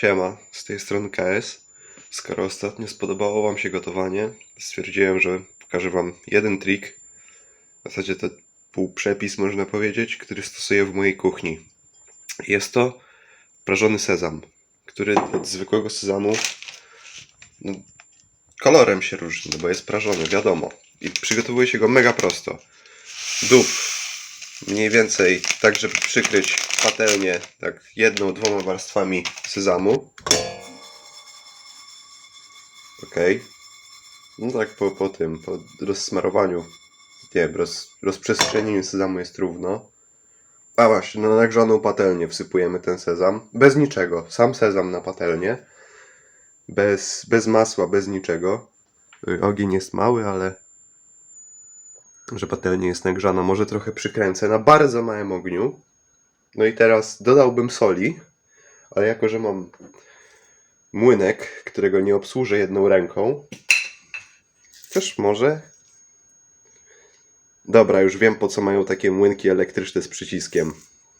Siema, z tej strony KS. Skoro ostatnio spodobało Wam się gotowanie, stwierdziłem, że pokażę Wam jeden trik, w zasadzie to półprzepis można powiedzieć, który stosuję w mojej kuchni. Jest to prażony sezam, który od zwykłego sezamu no, kolorem się różni, no bo jest prażony, wiadomo. I przygotowuje się go mega prosto. Dup mniej więcej tak, żeby przykryć patelnię tak jedną, dwoma warstwami sezamu. Ok. No tak po, po tym, po rozsmarowaniu, nie roz, rozprzestrzenieniu sezamu jest równo. A właśnie, na nagrzaną patelnię wsypujemy ten sezam. Bez niczego, sam sezam na patelnię. Bez, bez masła, bez niczego. Ogień jest mały, ale że patelnia jest nagrzana. Może trochę przykręcę na bardzo małym ogniu. No i teraz dodałbym soli, ale jako, że mam młynek, którego nie obsłużę jedną ręką, też może. Dobra, już wiem po co mają takie młynki elektryczne z przyciskiem.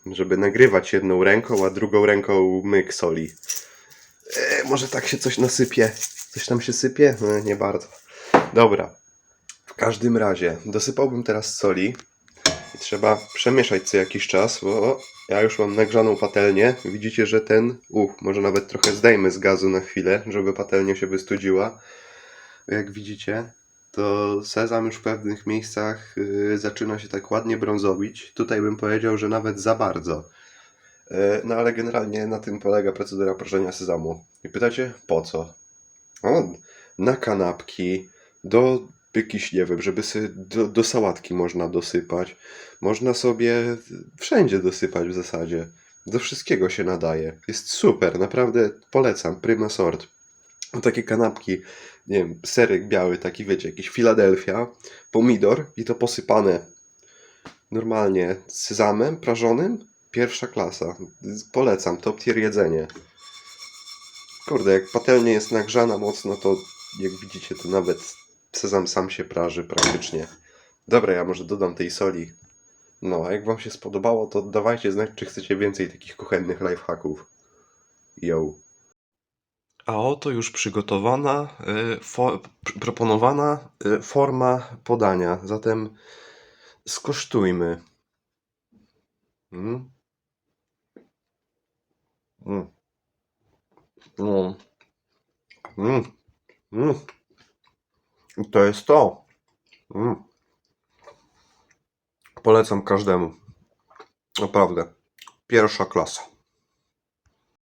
Żeby nagrywać jedną ręką, a drugą ręką myk soli. E, może tak się coś nasypie. Coś tam się sypie? No, nie bardzo. Dobra. W każdym razie, dosypałbym teraz soli i trzeba przemieszać co jakiś czas, bo ja już mam nagrzaną patelnię. Widzicie, że ten, uch, może nawet trochę zdejmę z gazu na chwilę, żeby patelnia się wystudziła. Jak widzicie, to sezam już w pewnych miejscach yy, zaczyna się tak ładnie brązowić. Tutaj bym powiedział, że nawet za bardzo. Yy, no ale generalnie na tym polega procedura prażenia sezamu. I pytacie, po co? O, na kanapki, do jakiś, nie wiem, żeby sobie do, do sałatki można dosypać. Można sobie wszędzie dosypać w zasadzie. Do wszystkiego się nadaje. Jest super, naprawdę polecam. Prima sort. Takie kanapki, nie wiem, serek biały, taki wiecie, jakiś Philadelphia, pomidor i to posypane normalnie sezamem prażonym. Pierwsza klasa. Polecam, top tier jedzenie. Kurde, jak patelnia jest nagrzana mocno, to jak widzicie, to nawet sezam sam się praży praktycznie. Dobra, ja może dodam tej soli. No, a jak Wam się spodobało, to dawajcie znać, czy chcecie więcej takich kuchennych lifehacków. Yo. A oto już przygotowana, y, fo- pr- proponowana y, forma podania. Zatem skosztujmy. Mm. Mm. Mm. Mm. Mm. To jest to. Mm. Polecam każdemu. Naprawdę. Pierwsza klasa.